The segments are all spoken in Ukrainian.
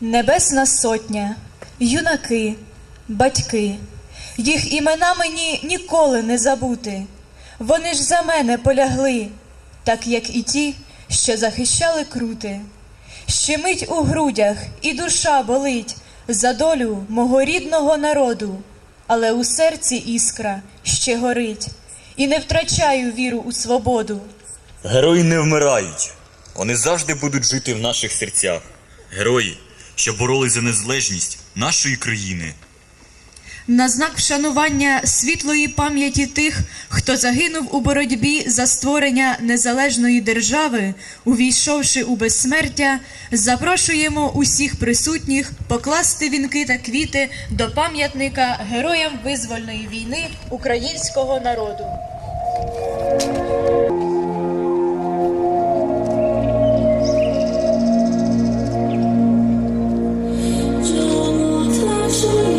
Небесна сотня, юнаки, батьки, їх імена мені ніколи не забути. Вони ж за мене полягли, так як і ті, що захищали крути. Щемить у грудях, і душа болить за долю мого рідного народу, але у серці іскра ще горить, і не втрачаю віру у свободу. Герої не вмирають. Вони завжди будуть жити в наших серцях. Герої, що боролись за незалежність нашої країни. На знак вшанування світлої пам'яті тих, хто загинув у боротьбі за створення незалежної держави, увійшовши у безсмертя, запрошуємо усіх присутніх покласти вінки та квіти до пам'ятника героям визвольної війни українського народу. soon.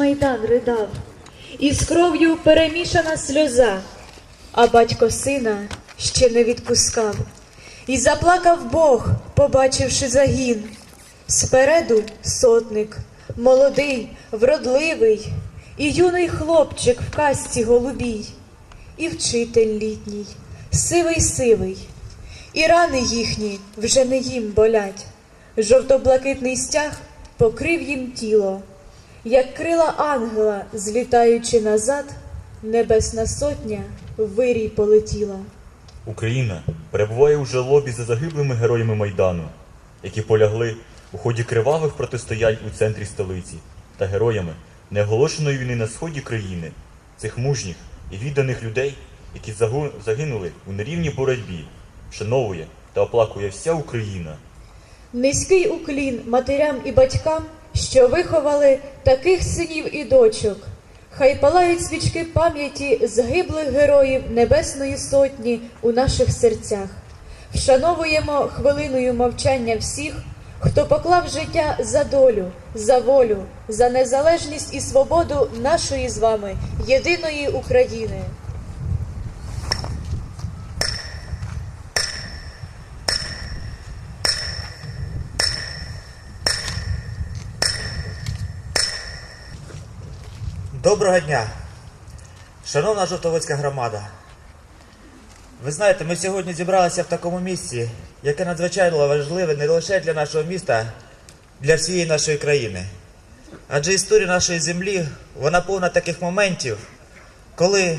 Майдан ридав, і з кров'ю перемішана сльоза, а батько сина ще не відпускав. І заплакав Бог, побачивши загін. Спереду сотник, молодий, вродливий, і юний хлопчик в касці голубій, і вчитель літній, сивий сивий, і рани їхні вже не їм болять. Жовто-блакитний стяг покрив їм тіло, як крила ангела, злітаючи назад, небесна сотня вирій полетіла. Україна перебуває у жалобі за загиблими героями Майдану, які полягли у ході кривавих протистоянь у центрі столиці та героями неоголошеної війни на сході країни, цих мужніх і відданих людей, які загинули у нерівній боротьбі, вшановує та оплакує вся Україна. Низький уклін матерям і батькам, що виховали таких синів і дочок. Хай палають свічки пам'яті згиблих героїв Небесної Сотні у наших серцях. Вшановуємо хвилиною мовчання всіх, хто поклав життя за долю, за волю, за незалежність і свободу нашої з вами єдиної України. Доброго дня, шановна жовтоводська громада. Ви знаєте, ми сьогодні зібралися в такому місці, яке надзвичайно важливе не лише для нашого міста, для всієї нашої країни. Адже історія нашої землі, вона повна таких моментів, коли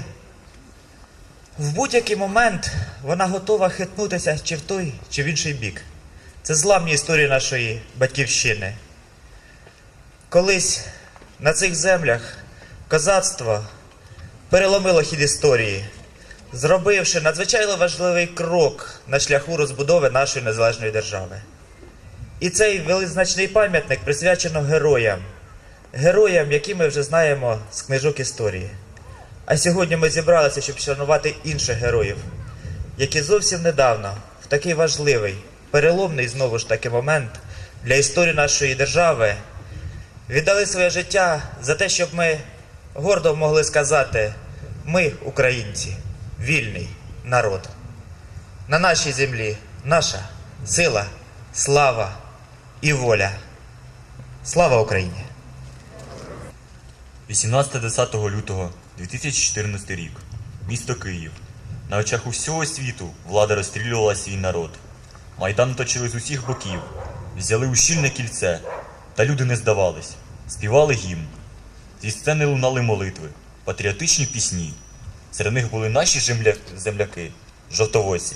в будь-який момент вона готова хитнутися чи в той, чи в інший бік. Це зламні історії нашої батьківщини. Колись на цих землях козацтво переломило хід історії, зробивши надзвичайно важливий крок на шляху розбудови нашої незалежної держави. І цей велизначний пам'ятник присвячено героям, героям, які ми вже знаємо з книжок історії. А сьогодні ми зібралися, щоб шанувати інших героїв, які зовсім недавно, в такий важливий переломний знову ж таки момент для історії нашої держави, віддали своє життя за те, щоб ми гордо могли сказати: ми, українці, вільний народ. На нашій землі наша сила, слава і воля. Слава Україні! 18-10 лютого 2014 рік. Місто Київ. На очах усього світу влада розстрілювала свій народ. Майдан оточили з усіх боків, взяли у щільне кільце, та люди не здавались, співали гімн. Зі сцени лунали молитви, патріотичні пісні. Серед них були наші земля... земляки, жовтовоці.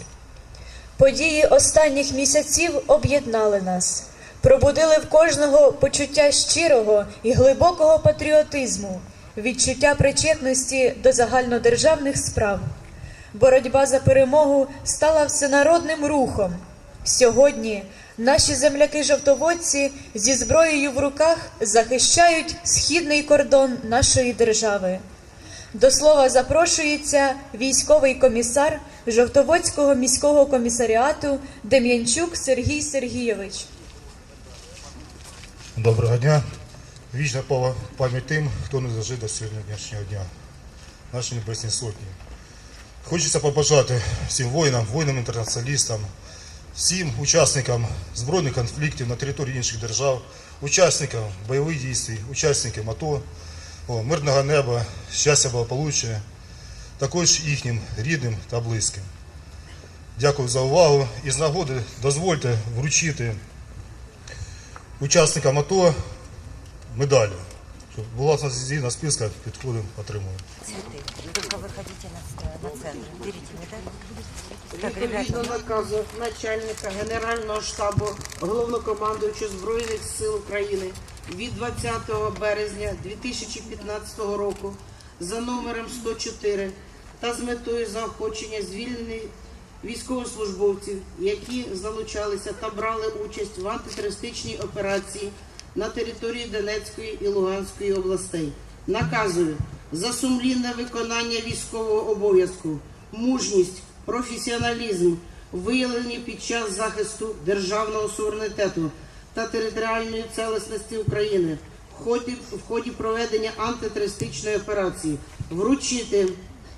Події останніх місяців об'єднали нас, пробудили в кожного почуття щирого і глибокого патріотизму, відчуття причетності до загальнодержавних справ. Боротьба за перемогу стала всенародним рухом. Сьогодні наші земляки-жовтоводці зі зброєю в руках захищають східний кордон нашої держави. До слова запрошується військовий комісар Жовтоводського міського комісаріату Дем'янчук Сергій Сергійович. Доброго дня. Вічна пала- пам'ять тим, хто не дожив до сьогоднішнього дня. Наші небесні сотні. Хочеться побажати всім воїнам, воїнам-інтернаціоналістам, всім учасникам збройних конфліктів на території інших держав, учасникам бойових дій, учасникам АТО, мирного неба, щастя, благополуччя, також їхнім рідним та близьким. Дякую за увагу і з нагоди дозвольте вручити учасникам АТО медалі. Щоб була згідна списка, підходимо, отримуємо. цветы. Только выходите на, на центр. Берите медаль. Так, Відповідно ребята, наказу начальника Генерального штабу головнокомандуючого Збройних сил України від 20 березня 2015 року за номером 104 та з метою заохочення звільнених військовослужбовців, які залучалися та брали участь в антитерористичній операції на території Донецької і Луганської областей. Наказую за сумлінне виконання військового обов'язку, мужність, професіоналізм, виявлені під час захисту державного суверенітету та територіальної цілісності України в ході, в ході проведення антитерористичної операції, вручити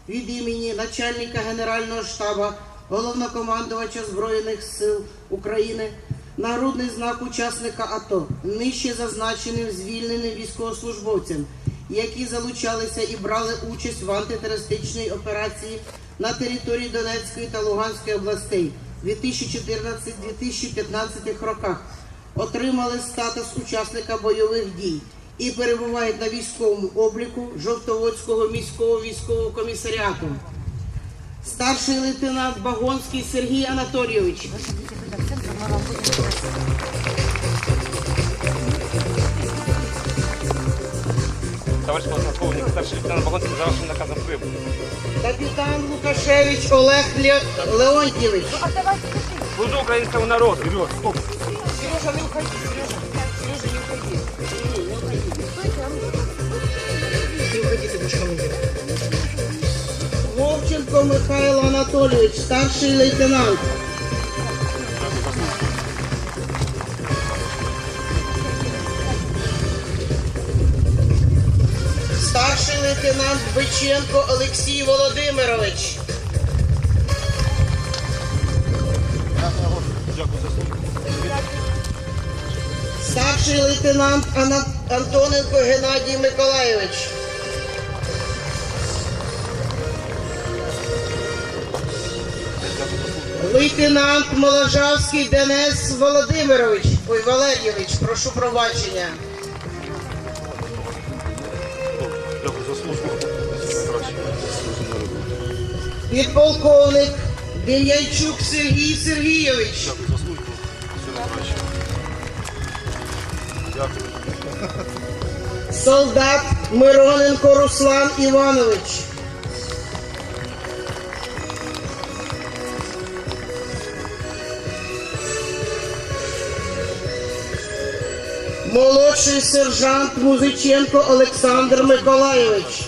від імені начальника Генерального штабу, головнокомандувача Збройних сил України, нагрудний знак учасника АТО, нижче зазначеним звільненим військовослужбовцям, які залучалися і брали участь в антитерористичній операції на території Донецької та Луганської областей 2014-2015 роках, отримали статус учасника бойових дій і перебувають на військовому обліку Жовтоводського міського військового комісаріату. Старший лейтенант Багонський Сергій Анатолійович выходите вы на центр, мы вам будем просить. Товарищ полковник, старший лейтенант Багонский за вашим наказом прибыл. Капітан Лукашевич Олег Ле... Леонтьєвич. Служу украинскому народу. Сережа, не уходи, Сережа. Сережа, не уходи. Не, не уходи. Не уходи, ты будешь командиром. Вовченко Михайло Анатолійович, старший лейтенант. Лейтенант Биченко Олексій Володимирович. Старший лейтенант Антоненко Геннадій Миколайович. Лейтенант Моложавський Денис Володимирович. Ой, Валерійович, прошу пробачення. Підполковник Дем'янчук Сергій Сергійович. Дякую. Солдат Мироненко Руслан Іванович. Молодший сержант Музиченко Олександр Миколайович.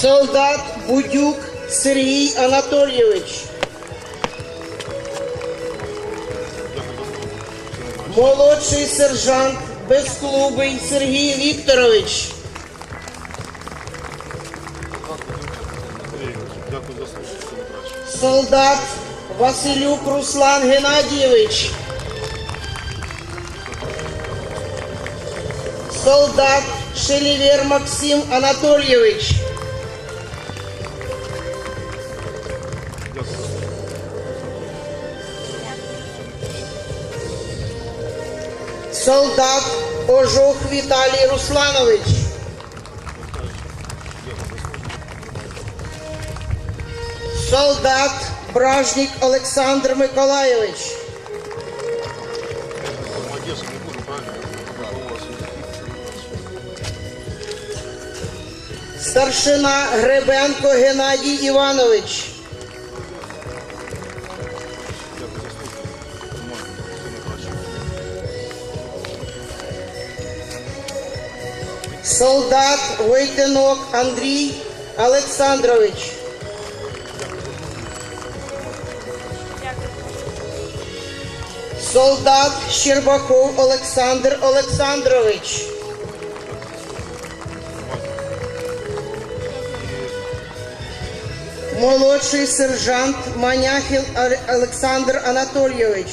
Солдат Будюк Сергій Анатолійович. Молодший сержант Безклубий Сергій Вікторович. Солдат Василюк Руслан Геннадійович. Солдат Шелівер Максим Анатолійович. Солдат Ожух Віталій Русланович. Солдат Бражник Олександр Миколайович. Старшина Гребенко Геннадій Іванович. Солдат Войтенок Андрій Олександрович. Солдат Щербаков Олександр Олександрович. Молодший сержант Маняхін Ар- Олександр Анатолійович.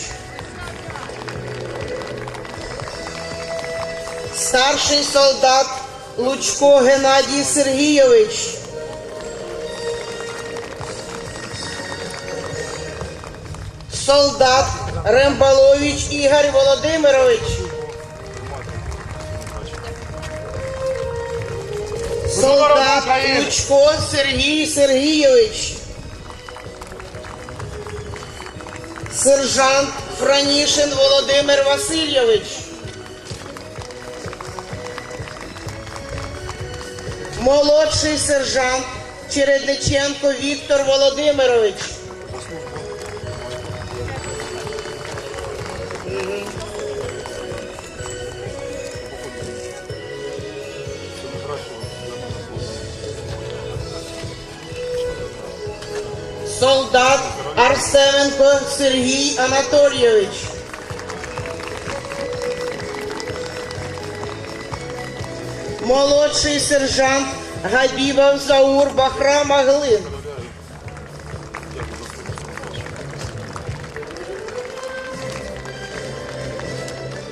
Старший солдат Лучко Геннадій Сергійович. Солдат Рембалович Ігор Володимирович. Солдат Лучко Сергій Сергійович. Сержант Франішин Володимир Васильович. Молодший сержант Чередниченко Віктор Володимирович. Солдат Арсененко Сергій Анатолійович. Молодший сержант Габібов Заур Бахрам Аглин.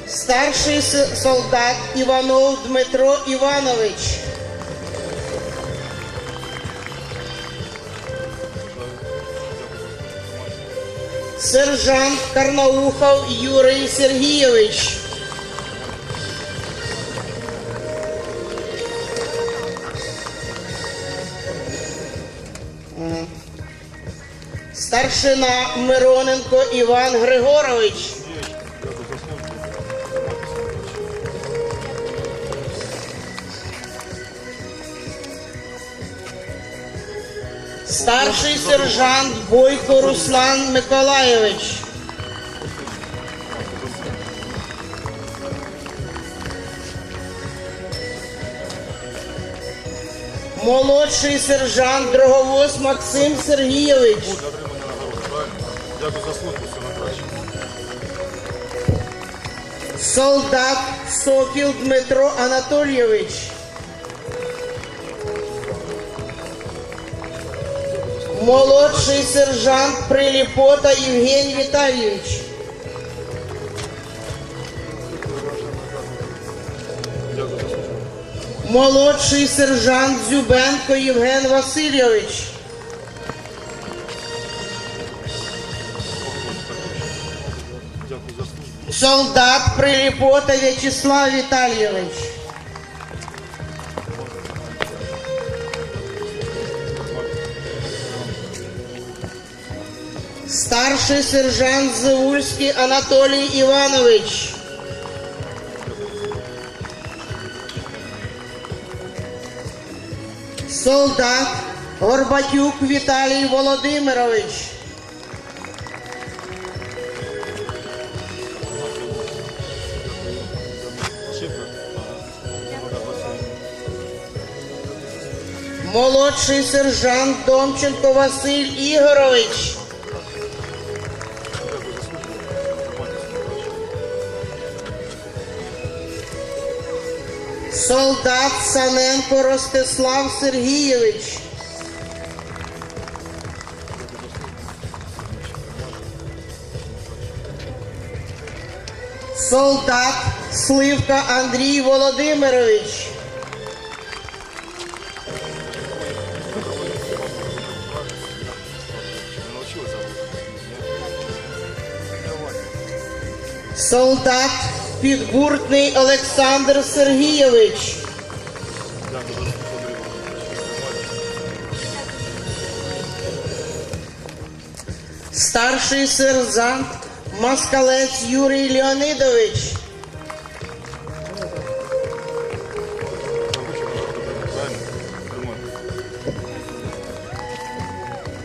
Старший солдат Іванов Дмитро Іванович. Сержант Карнаухов Юрій Сергійович. Старшина Мироненко Іван Григорович. Старший сержант Бойко Руслан Миколайович. Молодший сержант Дроговоз Максим Сергійович. За службу. Солдат Сокіл Дмитро Анатолійович. Молодший сержант Приліпота Євгеній Віталійович. Молодший сержант Зюбенко Євген Васильович. Солдат Приліпота В'ячеслав Віталійович. Старший сержант Зеульський Анатолій Іванович. Солдат Горбатюк Віталій Володимирович. Молодший сержант Домченко Василь Ігорович. Солдат Саненко Ростислав Сергійович. Солдат Сливка Андрій Володимирович. Солдат Підгуртний Олександр Сергійович. Старший сержант Москалець Юрій Леонидович.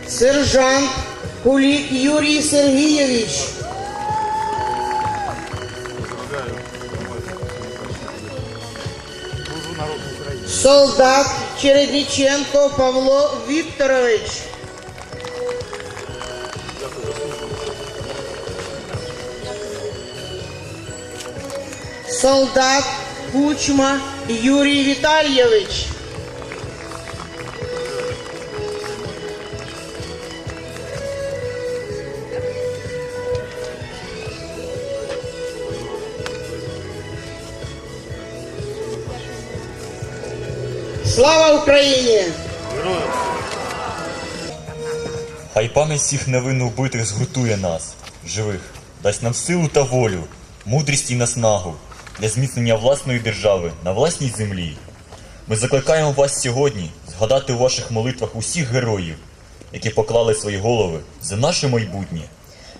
Сержант Кулік Юрій Сергійович. Солдат Чередниченко Павло Вікторович. Солдат Кучма Юрій Віталійович. Слава Україні! Хай пам'ять всіх невинно вбитих згуртує нас, живих, дасть нам силу та волю, мудрість і наснагу для зміцнення власної держави на власній землі. Ми закликаємо вас сьогодні згадати у ваших молитвах усіх героїв, які поклали свої голови за наше майбутнє.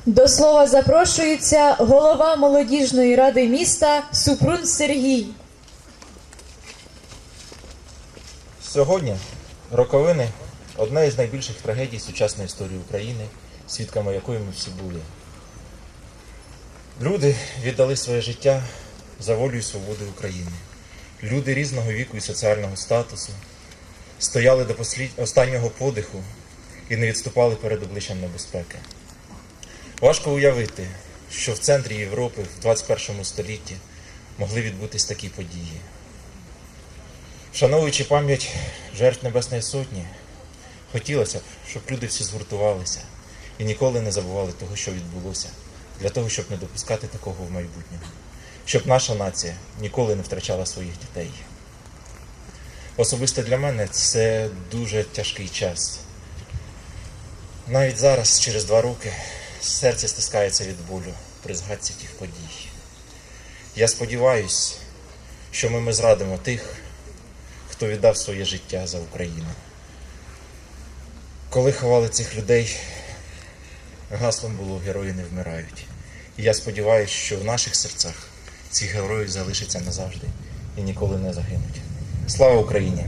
До слова запрошується голова молодіжної ради міста Супрун Сергій. Сьогодні роковини одна із найбільших трагедій сучасної історії України, свідками якої ми всі були. Люди віддали своє життя за волю і свободу України. Люди різного віку і соціального статусу стояли до останнього подиху і не відступали перед обличчям небезпеки. Важко уявити, що в центрі Європи в 21 столітті могли відбутись такі події. Вшановуючи пам'ять жертв Небесної Сотні, хотілося б, щоб люди всі згуртувалися і ніколи не забували того, що відбулося, для того, щоб не допускати такого в майбутньому, щоб наша нація ніколи не втрачала своїх дітей. Особисто для мене це дуже тяжкий час. Навіть зараз, через два роки, серце стискається від болю при згадці тих подій. Я сподіваюся, що ми, ми зрадимо тих, хто віддав своє життя за Україну. Коли ховали цих людей, гаслом було герої не вмирають. І я сподіваюся, що в наших серцях ці герої залишаться назавжди і ніколи не загинуть. Слава Україні!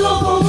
Global